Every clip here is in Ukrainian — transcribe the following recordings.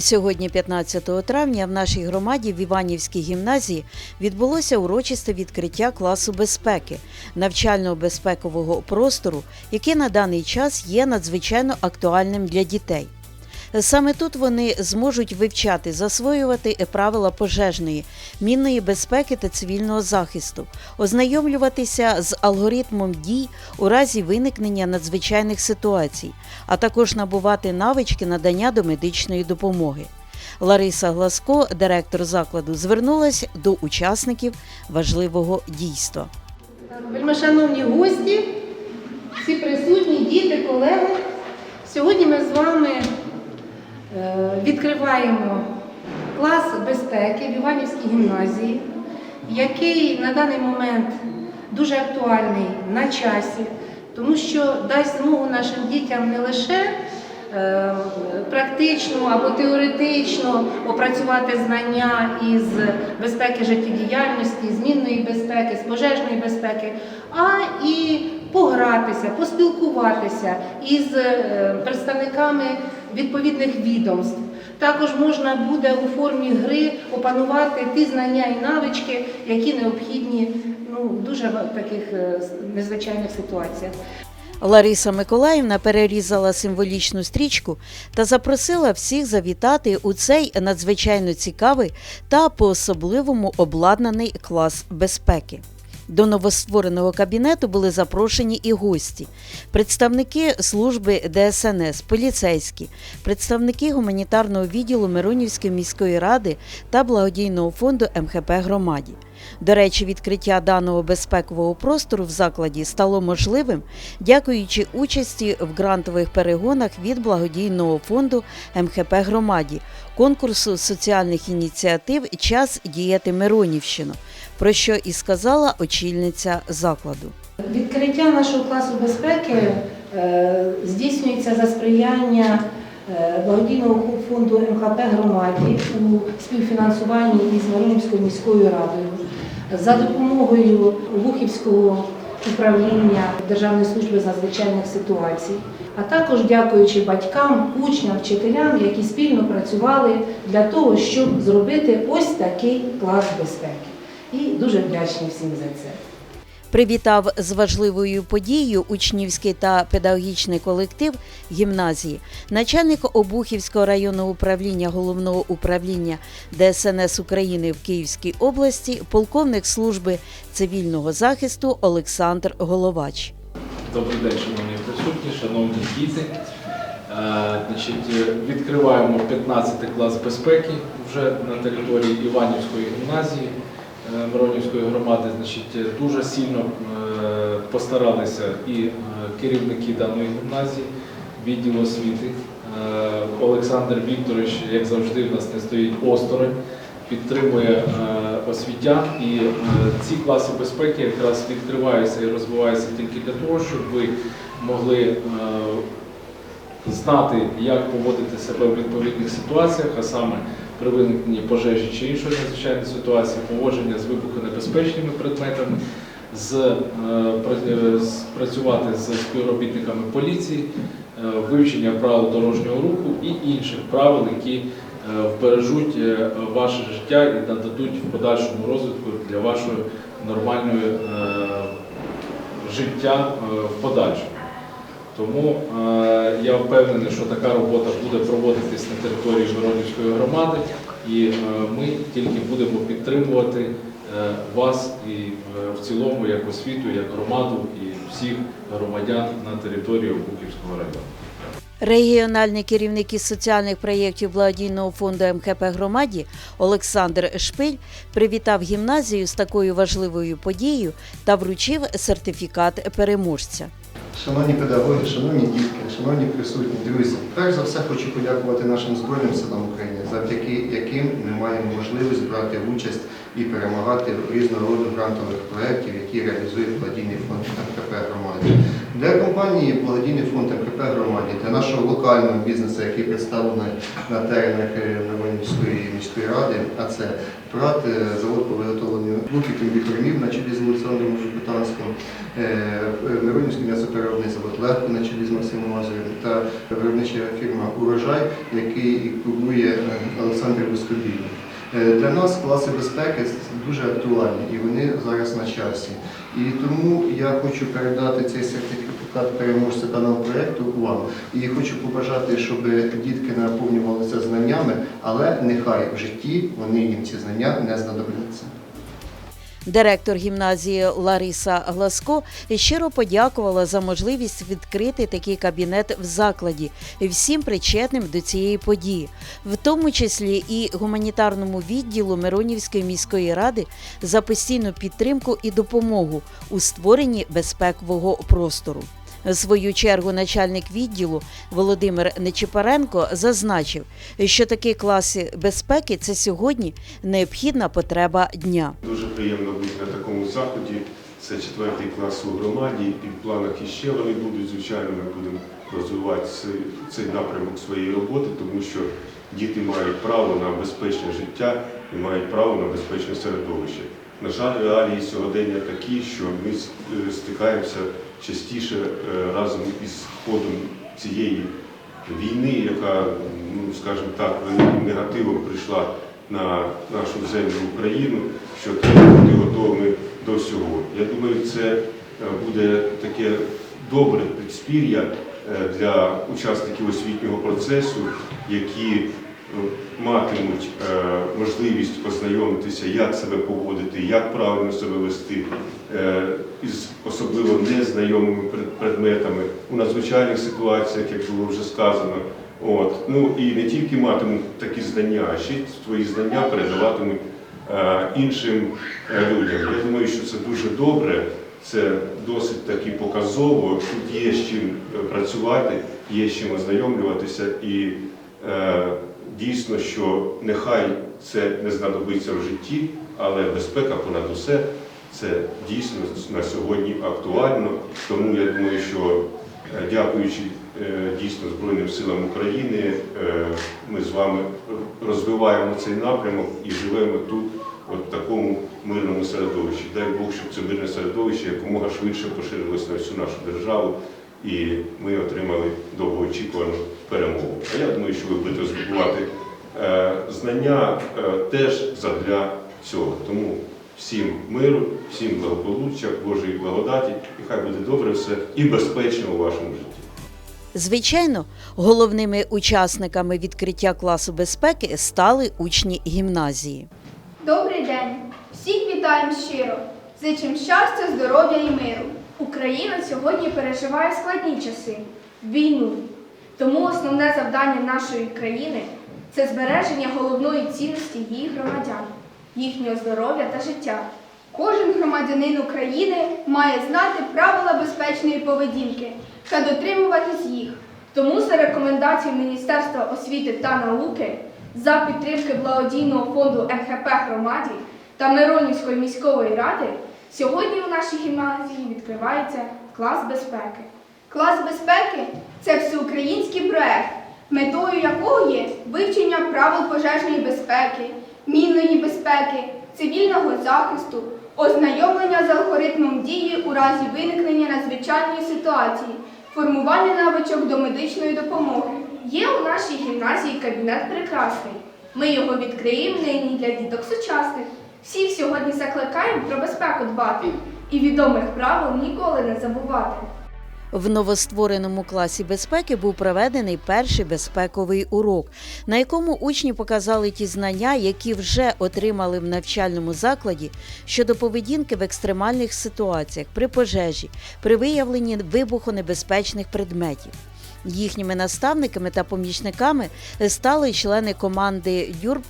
Сьогодні, 15 травня, в нашій громаді в Іванівській гімназії відбулося урочисте відкриття класу безпеки, навчального безпекового простору, який на даний час є надзвичайно актуальним для дітей. Саме тут вони зможуть вивчати, засвоювати правила пожежної, мінної безпеки та цивільного захисту, ознайомлюватися з алгоритмом дій у разі виникнення надзвичайних ситуацій, а також набувати навички надання домедичної допомоги. Лариса Гласко, директор закладу, звернулась до учасників важливого дійства. Вельмишановні гості, всі присутні, діти, колеги. Сьогодні ми з вами відкриваємо клас безпеки в Іванівській гімназії, який на даний момент дуже актуальний на часі, тому що дасть змогу нашим дітям не лише е, практично або теоретично опрацювати знання із безпеки життєдіяльності, змінної безпеки, з пожежної безпеки, а і погратися, поспілкуватися із е, представниками відповідних відомств. Також можна буде у формі гри опанувати ті знання і навички, які необхідні ну, дуже в таких е, незвичайних ситуаціях. Лариса Миколаївна перерізала символічну стрічку та запросила всіх завітати у цей надзвичайно цікавий та по-особливому обладнаний клас безпеки. До новоствореного кабінету були запрошені і гості, представники служби ДСНС, поліцейські, представники гуманітарного відділу Миронівської міської ради та благодійного фонду МХП громаді. До речі, відкриття даного безпекового простору в закладі стало можливим дякуючи участі в грантових перегонах від благодійного фонду МХП громаді, конкурсу соціальних ініціатив Час діяти Миронівщину, про що і сказала очільниця закладу. Відкриття нашого класу безпеки е, здійснюється за сприяння е, благодійного фонду МХП громаді у співфінансуванні із Миронівською міською радою за допомогою Лухівського управління Державної служби з надзвичайних ситуацій, а також дякуючи батькам, учням, вчителям, які спільно працювали для того, щоб зробити ось такий клас безпеки. І дуже вдячні всім за це. Привітав з важливою подією учнівський та педагогічний колектив гімназії, начальник Обухівського районного управління головного управління ДСНС України в Київській області, полковник служби цивільного захисту Олександр Головач. Добрий день, шановні присутні, шановні діти. Е, Значить, відкриваємо 15 клас безпеки вже на території Іванівської гімназії Миронівської громади. Значить, е, дуже сильно е, постаралися і е, керівники даної гімназії, відділ освіти. Е, Олександр Вікторович, як завжди, в нас не стоїть осторонь, підтримує е, освітян. І е, ці класи безпеки якраз відкриваються і розвиваються тільки для того, щоб ви могли е, знати, як поводити себе в відповідних ситуаціях, а саме при виникненні пожежі чи іншої надзвичайної ситуації, поводження з вибухонебезпечними предметами, з, е, е, працювати з співробітниками поліції, е, вивчення правил дорожнього руху і інших правил, які вбережуть ваше життя і нададуть в подальшому розвитку для вашої нормальної життя в подальшому. Тому е, я впевнений, що така робота буде проводитись на території Миронівської громади, і е, ми тільки будемо підтримувати е, вас і е, в цілому як освіту, як громаду і всіх громадян на території Обухівського району. Регіональний керівник із соціальних проєктів благодійного фонду МХП громаді Олександр Шпиль привітав гімназію з такою важливою подією та вручив сертифікат переможця. Шановні педагоги, шановні дітки, шановні присутні, друзі, перш за все хочу подякувати нашим Збройним силам України, завдяки яким ми маємо можливість брати участь і перемагати в різного роду грантових проєктів, які реалізує владійний фонд МКП громади. Для компанії благодійний фонд МКП громаді, для нашого локального бізнесу, який представлений на теренах Миронівської міської ради, а це ПРАТ, е, завод по виготовленню луків і бікормів на чолі з Олександром Жупитанським, е, е, Миронівський м'ясопереробний завод Легко на чолі з Максимом Мазурем та виробнича фірма Урожай, який курує е, Олександр Воскобійний. Е, Для нас класи безпеки дуже актуальні і вони зараз на часі. І тому я хочу передати цей сертифікат переможця даного проєкту вам. І хочу побажати, щоб дітки наповнювалися знаннями, але нехай в житті вони їм ці знання не знадобляться. Директор гімназії Лариса Гласко щиро подякувала за можливість відкрити такий кабінет в закладі всім причетним до цієї події, в тому числі і гуманітарному відділу Миронівської міської ради за постійну підтримку і допомогу у створенні безпекового простору. В свою чергу начальник відділу Володимир Нечипаренко зазначив, що такі класи безпеки це сьогодні необхідна потреба дня. Дуже приємно бути на такому заході. Це четвертий клас у громаді, і в планах іще вони будуть. Звичайно, ми будемо розвивати цей, напрямок своєї роботи, тому що діти мають право на безпечне життя і мають право на безпечне середовище. На жаль, реалії сьогодення такі, що ми е, стикаємося частіше е, разом із ходом цієї війни, яка, ну скажімо так, великим негативом прийшла на нашу землю Україну, що треба бути готовими до всього. Я думаю, це е, буде таке добре підспір'я для учасників освітнього процесу, які матимуть е, можливість ознайомитися, як себе поводити, як правильно себе вести е, із особливо незнайомими предметами у надзвичайних ситуаціях, як було вже сказано. От. Ну і не тільки матимуть такі знання, а ще свої знання передаватимуть е, іншим людям. Я думаю, що це дуже добре, це досить таки показово. Тут є з чим працювати, є з чим ознайомлюватися і е, дійсно, що нехай це не знадобиться в житті, але безпека понад усе. Це дійсно на сьогодні актуально, тому я думаю, що е, дякуючи е, дійсно Збройним силам України, е, ми з вами розвиваємо цей напрямок і живемо тут, от в такому мирному середовищі. Дай Бог, щоб це мирне середовище якомога швидше поширилось на всю нашу державу, і ми отримали довгоочікувану перемогу. А я думаю, що ви будете здобувати е, знання е, теж задля цього. Тому всім миру, всім благополуччя, Божої благодаті, і хай буде добре все і безпечно у вашому житті. Звичайно, головними учасниками відкриття класу безпеки стали учні гімназії. Добрий день! Всіх вітаємо щиро! Зичим щастя, здоров'я і миру. Україна сьогодні переживає складні часи війну. Тому основне завдання нашої країни це збереження головної цінності її громадян, їхнього здоров'я та життя. Кожен громадянин України має знати правила безпечної поведінки та дотримуватись їх. Тому за рекомендацією Міністерства освіти та науки за підтримки благодійного фонду МХП громаді та Миронівської міської ради сьогодні у нашій гімназії відкривається клас безпеки. Клас безпеки це всеукраїнський проект, метою якого є вивчення правил пожежної безпеки, мінної безпеки, цивільного захисту, ознайомлення з алгоритмом дії у разі виникнення надзвичайної ситуації, формування навичок до медичної допомоги. Є у нашій гімназії кабінет прекрасний. Ми його відкриємо нині для діток сучасних. Всіх сьогодні закликаємо про безпеку дбати і відомих правил ніколи не забувати. В новоствореному класі безпеки був проведений перший безпековий урок, на якому учні показали ті знання, які вже отримали в навчальному закладі щодо поведінки в екстремальних ситуаціях при пожежі, при виявленні вибухонебезпечних предметів. Їхніми наставниками та помічниками стали члени команди ЮРБ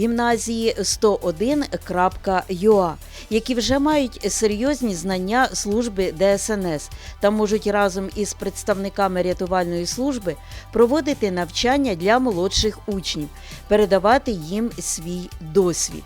гімназії 101.ua, які вже мають серйозні знання служби ДСНС та можуть разом із представниками рятувальної служби проводити навчання для молодших учнів, передавати їм свій досвід.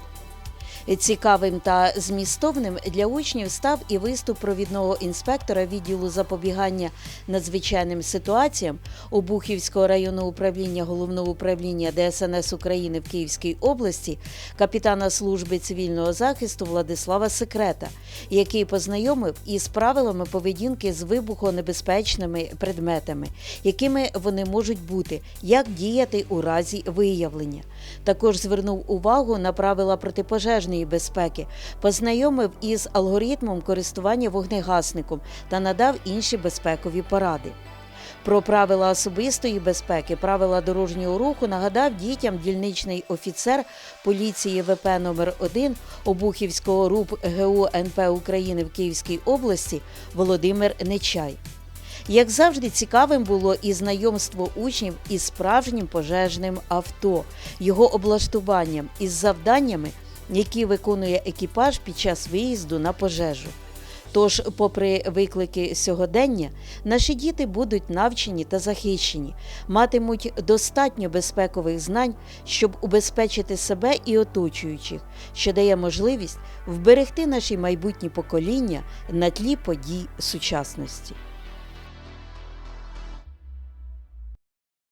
Цікавим та змістовним для учнів став і виступ провідного інспектора відділу запобігання надзвичайним ситуаціям Обухівського районного управління головного управління ДСНС України в Київській області, капітана служби цивільного захисту Владислава Секрета, який познайомив із правилами поведінки з вибухонебезпечними предметами, якими вони можуть бути, як діяти у разі виявлення. Також звернув увагу на правила протипожежної безпеки, познайомив із алгоритмом користування вогнегасником та надав інші безпекові поради. Про правила особистої безпеки, правила дорожнього руху нагадав дітям дільничний офіцер поліції ВП номер 1 Обухівського РУП ГУ НП України в Київській області Володимир Нечай. Як завжди, цікавим було і знайомство учнів із справжнім пожежним авто, його облаштуванням із завданнями, які виконує екіпаж під час виїзду на пожежу. Тож, попри виклики сьогодення, наші діти будуть навчені та захищені, матимуть достатньо безпекових знань, щоб убезпечити себе і оточуючих, що дає можливість вберегти наші майбутні покоління на тлі подій сучасності.